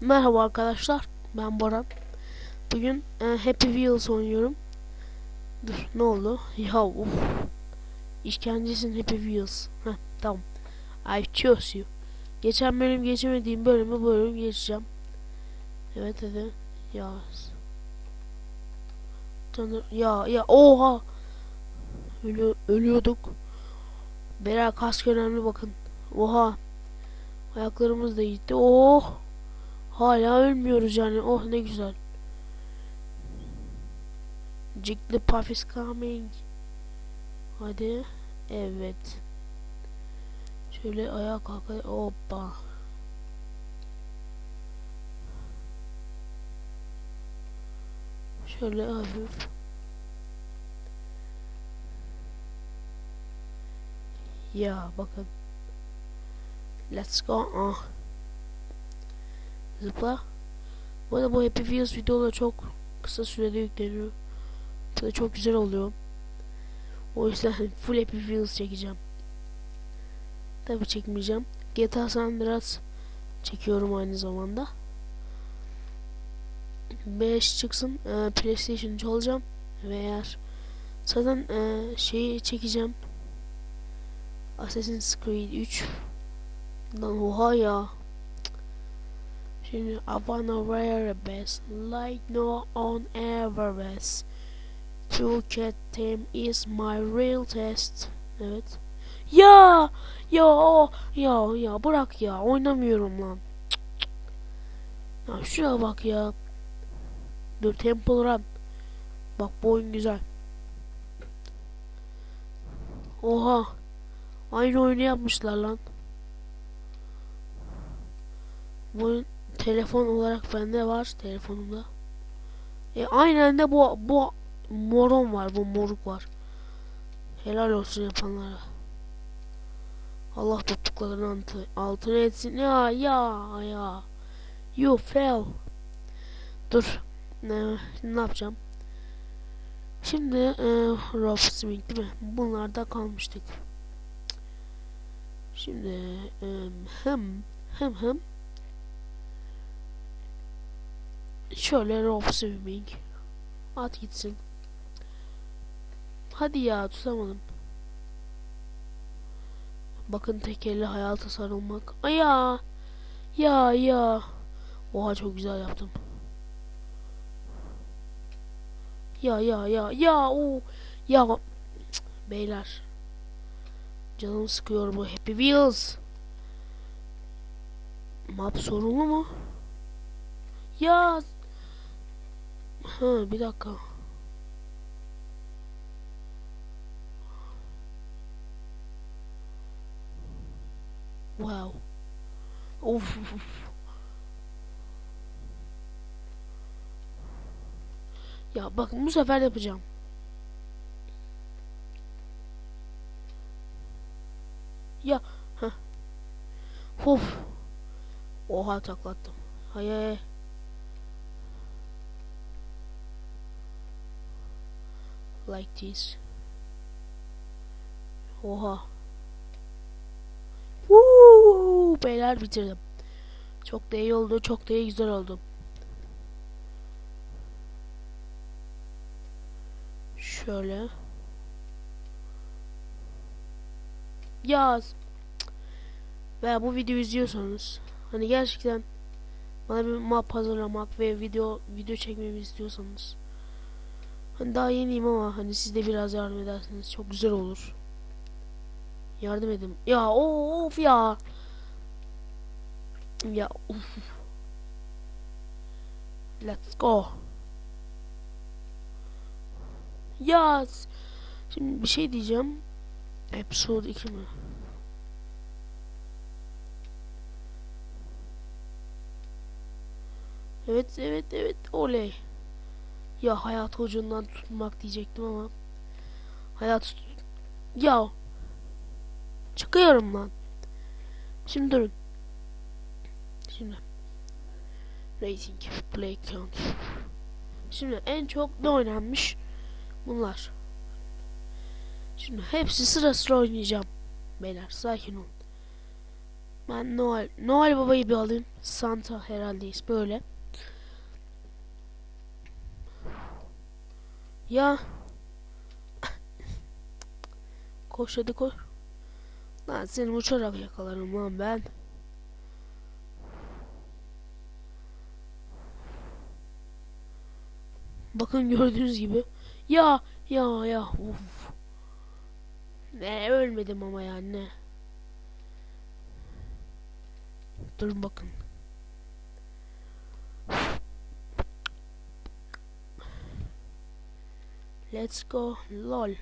Merhaba arkadaşlar, ben Boran. Bugün e, Happy Wheels oynuyorum. Dur, ne oldu? Ya uf. İşkencesin Happy Wheels. Heh, tamam. I chose you. Geçen bölüm geçemediğim bölümü bölüm geçeceğim. Evet hadi. Ya. Tanır. Ya ya oha. Ölü, ölüyorduk. Beyler kask önemli bakın. Oha. Ayaklarımız da gitti. Oh. Hala ölmüyoruz yani. Oh ne güzel. Jigglypuff is coming. Hadi. Evet. Şöyle ayağa kalk. Hoppa. Şöyle hafif. Ya bakın. Let's go. Ah. Zıpla. Bu arada bu Happy Wheels videoları çok kısa sürede yükleniyor. Da çok güzel oluyor. O yüzden full Happy Wheels çekeceğim. Tabi çekmeyeceğim. GTA San Andreas çekiyorum aynı zamanda. 5 çıksın e, PlayStation çalacağım ve eğer zaten e, şeyi çekeceğim Assassin's Creed 3 lan oha ya Şimdi I wanna wear a best like no on Everest. To get them is my real test. Evet. Ya ya ya ya bırak ya oynamıyorum lan. Cık. Ya şuna bak ya. Dur Temple Run. Bak bu oyun güzel. Oha. Aynı oyunu yapmışlar lan. Bu oyun telefon olarak bende var telefonumda. E aynen de bu bu moron var bu moruk var. Helal olsun yapanlara. Allah tuttuklarını altı, altına etsin. Ya ya ya. You fell. Dur. Ne, ne yapacağım? Şimdi e, rope swing değil mi? Bunlarda kalmıştık. Şimdi e, hem hem hem Şöyle rope swimming. At gitsin. Hadi ya tutamadım. Bakın tek elle hayata sarılmak. Ay ya. Ya. Oha çok güzel yaptım. Ya ya ya ya o ya beyler canım sıkıyor bu Happy Wheels map sorunlu mu ya Ha bir dakika. Wow. Of. Ya bak bu sefer yapacağım. Ya. Heh. Of. Oha taklattım. Hay hay. Like this. Oha. Woo! Beyler bitirdim. Çok da iyi oldu, çok da iyi güzel oldu. Şöyle. Yaz. Veya bu videoyu izliyorsanız hani gerçekten bana bir map hazırlamak ve video video çekmemi istiyorsanız Hani daha yeniyim ama hani siz de biraz yardım ederseniz çok güzel olur. Yardım edin. Ya of ya. Ya of. Let's go. Ya şimdi bir şey diyeceğim. Episode 2 mi? Evet evet evet oley. Ya hayat ucundan tutmak diyecektim ama. Hayat ya çıkıyorum lan. Şimdi durun. Şimdi rating play count. Şimdi en çok ne oynanmış? Bunlar. Şimdi hepsi sıra sıra oynayacağım. Beyler sakin olun. Ben Noel, Noel Baba'yı bir alayım. Santa herhalde ismi böyle. Ya. Koş hadi koş. Lan seni uçarak yakalarım lan ben. Bakın gördüğünüz gibi. Ya ya ya uf. Ne ölmedim ama ya ne. Durun bakın. Let's go lol.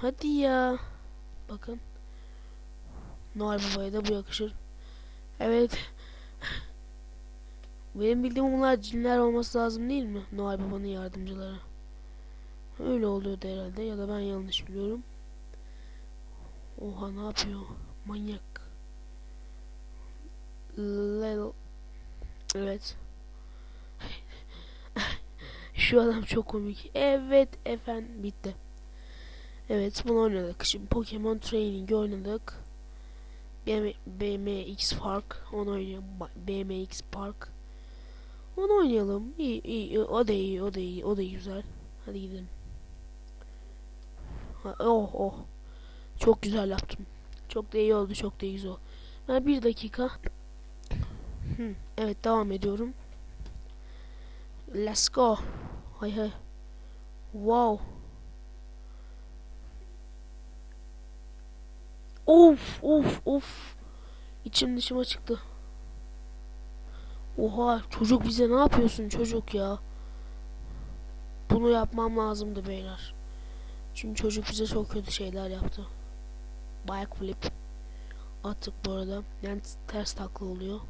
Hadi ya. Bakın. Noel Baba'ya da bu yakışır. Evet. Benim bildiğim bunlar cinler olması lazım değil mi? Noel Baba'nın yardımcıları. Öyle oluyordu herhalde ya da ben yanlış biliyorum. Oha ne yapıyor? Manyak. Lel. Evet. Şu adam çok komik. Evet efendim bitti. Evet bunu oynadık. Şimdi Pokemon Training oynadık. BM, BMX Park onu oynayalım. BMX Park. Onu oynayalım. İyi, iyi, o da iyi, o da iyi, o da güzel. Hadi gidelim. Ha, oh oh. Çok güzel yaptım. Çok da iyi oldu, çok da iyi oldu. Ben bir dakika. Evet devam ediyorum. Let's go. Hay hay. Wow. Of of of. İçim dışıma çıktı. Oha çocuk bize ne yapıyorsun çocuk ya? Bunu yapmam lazımdı beyler. Çünkü çocuk bize çok kötü şeyler yaptı. Backflip attık bu arada. Yani ters takla oluyor.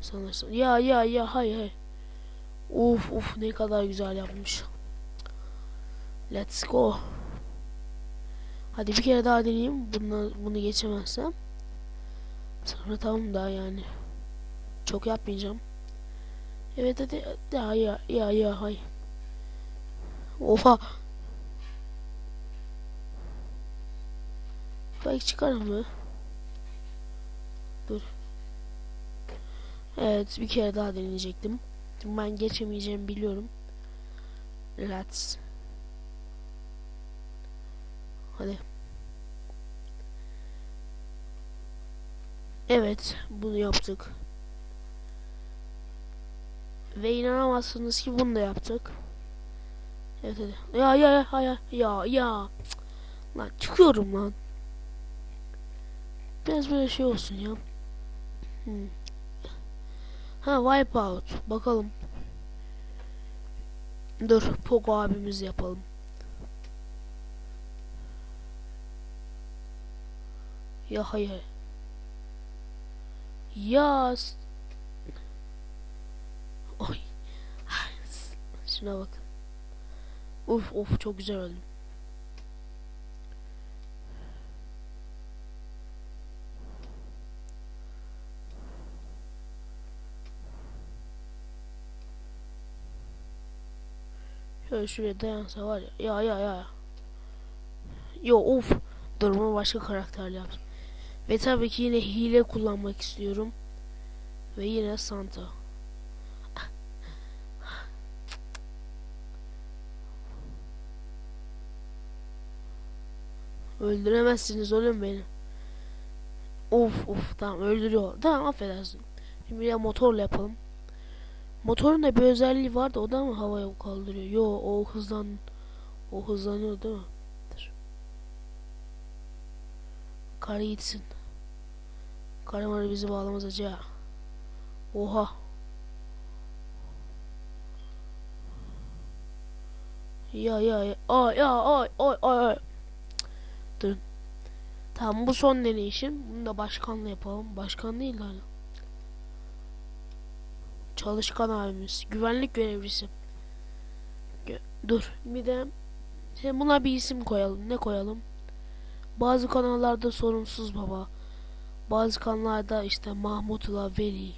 Sanırsın. Ya ya ya hay hay. Uf uf ne kadar güzel yapmış. Let's go. Hadi bir kere daha deneyeyim. Bunu, bunu geçemezsem. Sonra tamam daha yani. Çok yapmayacağım. Evet hadi. Ya ya ya ya hay. Oha. Belki çıkar mı? Dur. Evet bir kere daha deneyecektim. Ben geçemeyeceğimi biliyorum. Let's. Hadi. Evet, bunu yaptık. Ve inanamazsınız ki bunu da yaptık. Evet hadi. Ya ya ya ya ya ya. Lan çıkıyorum lan. Biraz böyle şey olsun ya. Hmm. Ha Wipeout. Bakalım. Dur Pogo abimiz yapalım. Ya hayır. Ya. Oy. Şuna bakın. Uf uf çok güzel öldüm. Şöyle şuraya dayansa var ya. Ya ya ya. Yo of. Durumu başka karakterle yaptım. Ve tabii ki yine hile kullanmak istiyorum. Ve yine Santa. Öldüremezsiniz oğlum beni. Of of tamam öldürüyor. Tamam affedersin. Şimdi ya motorla yapalım. Motorun da bir özelliği var da o da mı havaya kaldırıyor? Yo o hızlan o hızlanıyor değil mi? Dur. Kar gitsin. Karamarı bizi bağlamaz acaba. Oha. Ya ya ya. Ay ya ay ay ay ay. Durun. Tamam bu son deneyişim. Bunu da başkanla yapalım. Başkan değil lan. Çalışkan abimiz. Güvenlik görevlisi. Gö- Dur. Bir de şimdi buna bir isim koyalım. Ne koyalım? Bazı kanallarda sorumsuz baba. Bazı kanallarda işte Mahmut'la Veli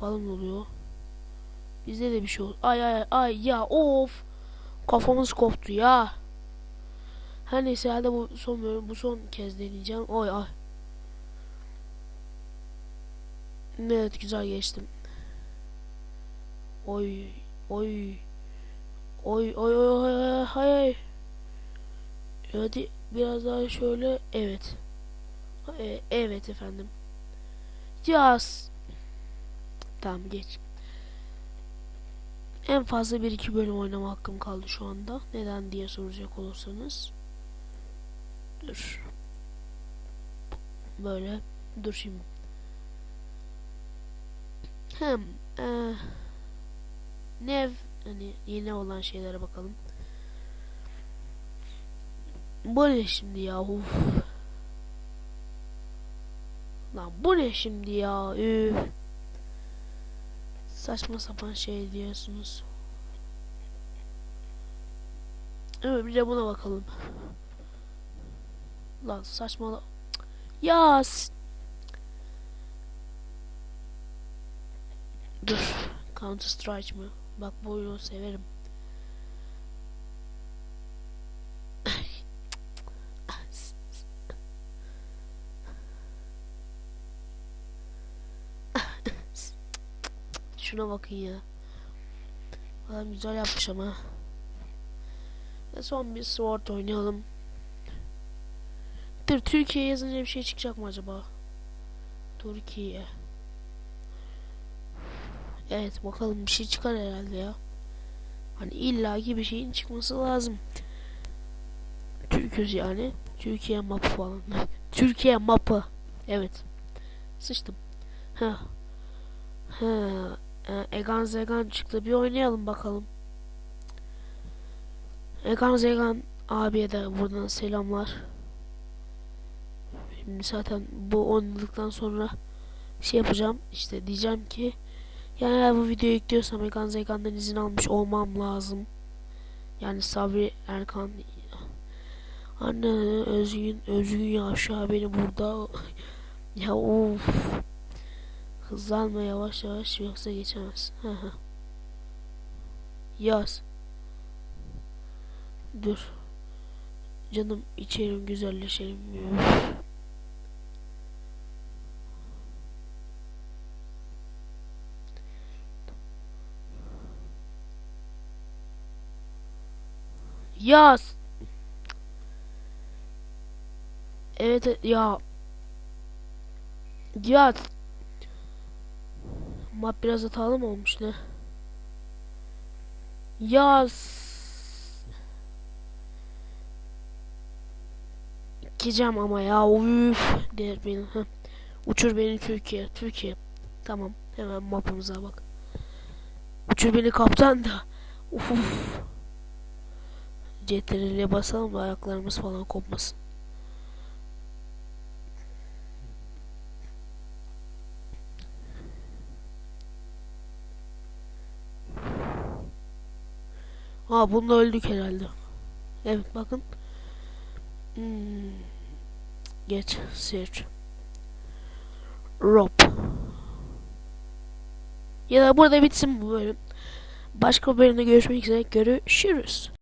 falan oluyor. Bizde de bir şey oldu. Ay ay ay ya of. Kafamız koptu ya. Her neyse herhalde bu son bölüm bu son kez deneyeceğim. Oy ay. Evet güzel geçtim. Oy oy oy oy oy oy hayır. Hadi biraz daha şöyle evet. E, evet efendim. Yaz. Tamam geç. En fazla 1-2 bölüm oynama hakkım kaldı şu anda. Neden diye soracak olursanız. Dur. Böyle. Dur şimdi. Hem eee, Nev hani yeni olan şeylere bakalım. Bu ne şimdi ya? Uf. Lan bu ne şimdi ya? Üf. Saçma sapan şey diyorsunuz. Evet bir de buna bakalım. Lan saçmala. Ya Dur. Counter Strike mı? Bak bu oyunu severim. Şuna bakın ya. Adam güzel yapmış ama. Ve son bir Sword oynayalım. Dur Türkiye yazınca bir şey çıkacak mı acaba? Türkiye. Evet bakalım bir şey çıkar herhalde ya. Hani illaki bir şeyin çıkması lazım. Türküz yani. Türkiye mapı falan. Türkiye mapı. Evet. Sıçtım. Ha. Ha. Egan Zegan çıktı. Bir oynayalım bakalım. Egan Zegan abiye de buradan selamlar. Şimdi zaten bu oynadıktan sonra şey yapacağım. İşte diyeceğim ki yani eğer bu videoyu yüklüyorsam Egan Zegan'dan izin almış olmam lazım. Yani Sabri Erkan Anne Özgün Özgün Yavşa beni burada ya of hızlanma yavaş yavaş yoksa geçemez. Yaz. Dur. Canım içerim güzelleşelim. Yaz. Evet e- ya. Ya. Map biraz hatalı mı olmuş ne? Yaz. Gideceğim ama ya. Üf. Der beni. Uçur beni Türkiye. Türkiye. Tamam. Hemen mapımıza bak. Uçur beni kaptan da. Uf. CTRL'e basalım da ayaklarımız falan kopmasın. Aa bunda öldük herhalde. Evet bakın. Hmm. Geç. Search. Rob. Ya da burada bitsin bu bölüm. Başka bir bölümde görüşmek üzere. Görüşürüz.